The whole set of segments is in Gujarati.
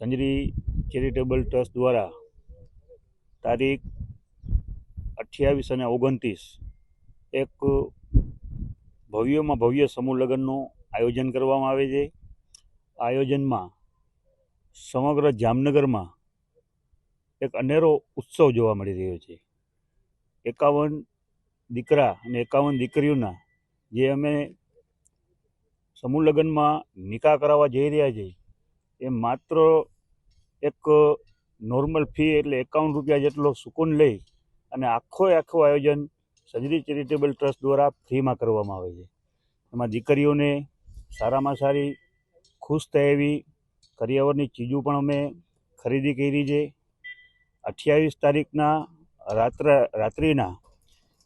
સંજરી ચેરિટેબલ ટ્રસ્ટ દ્વારા તારીખ અઠ્યાવીસ અને ઓગણત્રીસ એક ભવ્યમાં ભવ્ય સમૂહ લગ્નનું આયોજન કરવામાં આવે છે. આયોજનમાં સમગ્ર જામનગરમાં એક અનેરો ઉત્સવ જોવા મળી રહ્યો છે. એકાવન દીકરા અને એકાવન દીકરીઓના જે અમે સમૂહ લગ્નમાં નિકાહ કરાવવા જઈ રહ્યા છીએ એ માત્ર એક નોર્મલ ફી એટલે એકાવન રૂપિયા જેટલો સુકૂન લઈ અને આખો આખું આયોજન સજરી ચેરિટેબલ ટ્રસ્ટ દ્વારા ફ્રીમાં કરવામાં આવે છે. એમાં દીકરીઓને સારામાં સારી ખુશ થાય એવી કરિયાવરની ચીજો પણ અમે ખરીદી કરી છે. અઠ્યાવીસ તારીખના રાત્ર, રાત્રિના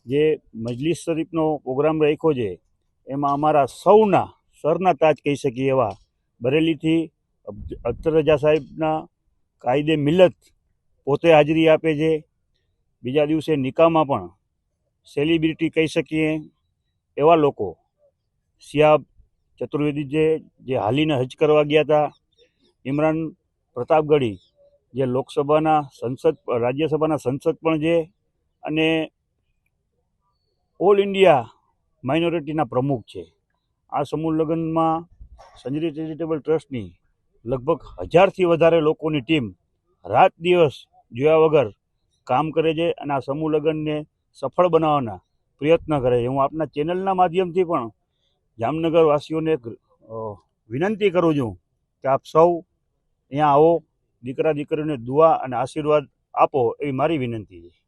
જે મજલિસ શરીફનો પ્રોગ્રામ રાખ્યો છે, એમાં અમારા સૌના, સરના તાજ કહી શકીએ એવા, બરેલીથી અખ્તર રજા સાહેબના કાયદે મિલત પોતે હાજરી આપે છે. બીજા દિવસે નિકાહમાં પણ સેલિબ્રિટી કહી શકીએ એવા લોકો સિયાબ ચતુર્વેદી જે જે હાલીને હજ કરવા ગયા હતા, ઇમરાન પ્રતાપગઢી જે લોકસભાના સંસદ, રાજ્યસભાના સંસદ પણ છે અને ઓલ ઇન્ડિયા માઇનોરિટીના પ્રમુખ છે. આ સમૂહ લગ્નમાં સંજરી ચેરિટેબલ ટ્રસ્ટની લગભગ હજારથી વધારે લોકોની ટીમ રાત દિવસ જોયા વગર કામ કરે છે અને આ સમૂહ લગ્નને સફળ બનાવવાના પ્રયત્ન કરે છે. હું આપના ચેનલના માધ્યમથી પણ જામનગર વાસીઓને એક વિનંતી કરું છું કે આપ સૌ અહીંયા આવો દીકરા દીકરીઓને દુઆ અને આશીર્વાદ આપો એવી મારી વિનંતી છે.